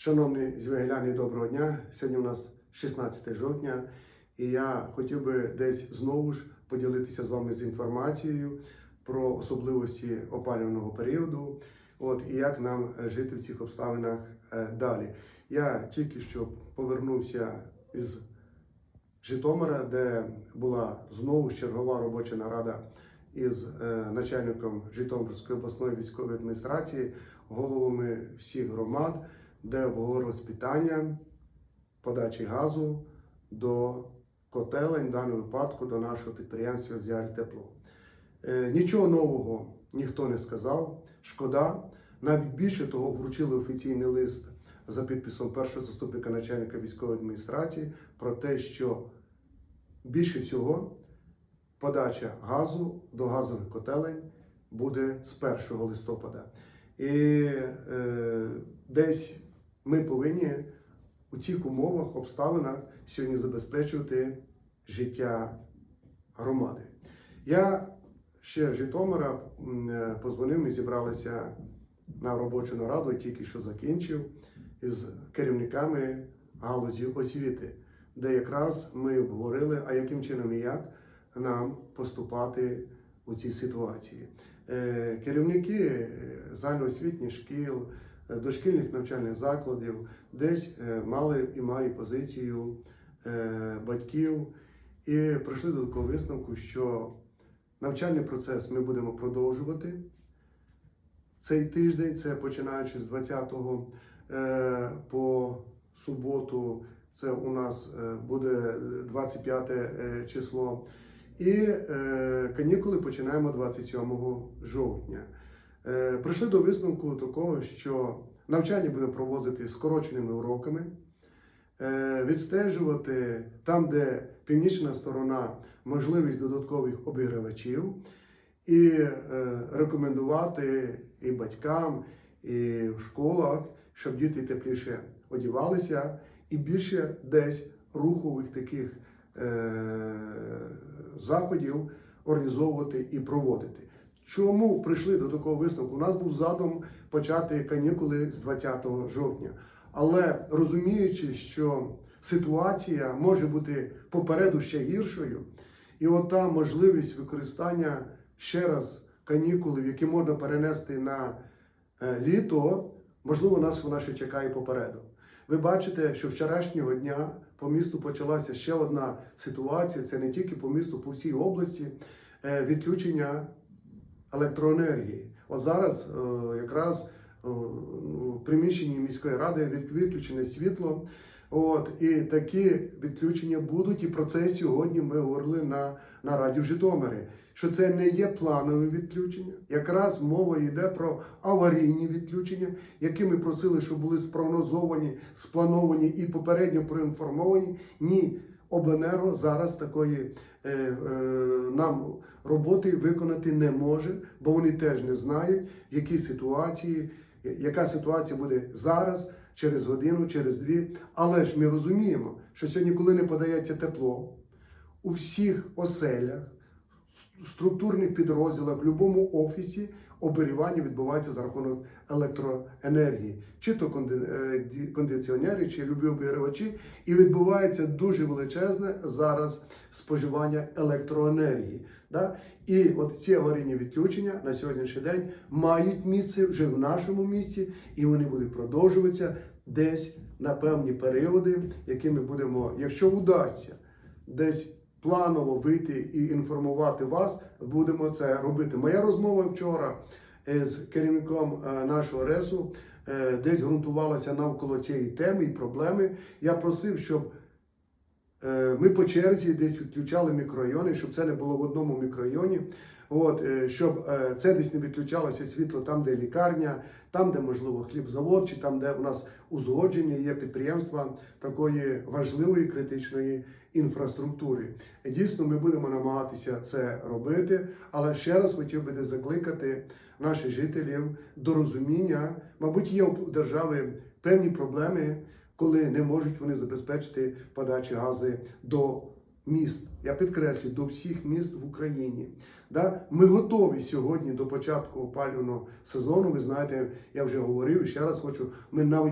Шановні звігеляни, доброго дня. Сьогодні у нас 16 жовтня, і я хотів би десь знову ж поділитися з вами з інформацією про особливості опалювального періоду. От і як нам жити в цих обставинах е, далі. Я тільки що повернувся із Житомира, де була знову чергова робоча нарада із е, начальником Житомирської обласної військової адміністрації, головами всіх громад, де обговорилось питання подачі газу до котелень, в даному випадку до нашого підприємства «Зіаль Тепло. Е, Нічого нового ніхто не сказав. Шкода. Навіть більше того, вручили офіційний лист за підписом першого заступника начальника військової адміністрації про те, що більше всього подача газу до газових котелень буде з 1 листопада. І е, десь ми повинні у цих умовах, обставинах сьогодні забезпечувати життя громади. Я ще Житомира е, позвонив, ми зібралися на робочу нараду, тільки що закінчив із керівниками галузі освіти, де якраз ми обговорили, а яким чином і як нам поступати у цій ситуації. Е, Керівники е, загальноосвітніх шкіл, дошкільних навчальних закладів десь е, мали і мають позицію е, батьків і прийшли до такого висновку, що навчальний процес ми будемо продовжувати. Цей тиждень, це починаючи з 20 е, по суботу, це у нас е, буде 25 е, число. І е, канікули починаємо 27 жовтня. Е, прийшли до висновку такого, що навчання будемо проводити скороченими уроками, е, відстежувати там, де північна сторона, можливість додаткових обігрівачів, і е, рекомендувати і батькам, і в школах, щоб діти тепліше одівалися, і більше десь рухових таких заходів організовувати і проводити. Чому прийшли до такого висновку? У нас був задум почати канікули з 20 жовтня. Але розуміючи, що ситуація може бути попереду ще гіршою, і ота можливість використання ще раз канікулів, які можна перенести на е, літо, можливо, нас вона ще чекає попереду. Ви бачите, що вчорашнього дня по місту почалася ще одна ситуація. Це не тільки по місту, по всій області е, відключення електроенергії. От зараз е, якраз е, в приміщенні міської ради від- відключене світло. От і такі відключення будуть. І про це сьогодні ми говорили на, на раді в Житомирі. Що це не є планове відключення. Якраз мова йде про аварійні відключення, які ми просили, щоб були спрогнозовані, сплановані і попередньо проінформовані. Ні, обленерго зараз такої е, е, нам роботи виконати не може, бо вони теж не знають, в якій ситуації, яка ситуація буде зараз, через годину, через дві. Але ж ми розуміємо, що сьогодні, коли не подається тепло, у всіх оселях, структурних підрозділах, в будь-якому офісі оберігання відбувається за рахунок електроенергії, чи то е, кондиціонери, чи любі обігрівачі, і відбувається дуже величезне зараз споживання електроенергії. Да? І от ці аварійні відключення на сьогоднішній день мають місце вже в нашому місті, і вони будуть продовжуватися десь на певні періоди, які ми будемо, якщо вдасться, десь планово вийти і інформувати вас, будемо це робити. Моя розмова вчора е, з керівником е, нашого РЕСу е, десь ґрунтувалася навколо цієї теми і проблеми. Я просив, щоб ми по черзі десь відключали мікрорайони, щоб це не було в одному мікрорайоні. От, е, щоб е, це десь не відключалося світло там, де лікарня, там, де можливо хлібзавод, чи там, де у нас узгодження є підприємства такої важливої критичної інфраструктури. Дійсно, ми будемо намагатися це робити, але ще раз хотів би закликати наших жителів до розуміння. Мабуть, є у держави певні проблеми, коли не можуть вони забезпечити подачі гази до міст. Я підкреслюю, до всіх міст в Україні. Да? Ми готові сьогодні до початку опалювального сезону. Ви знаєте, я вже говорив і ще раз хочу. Ми навіть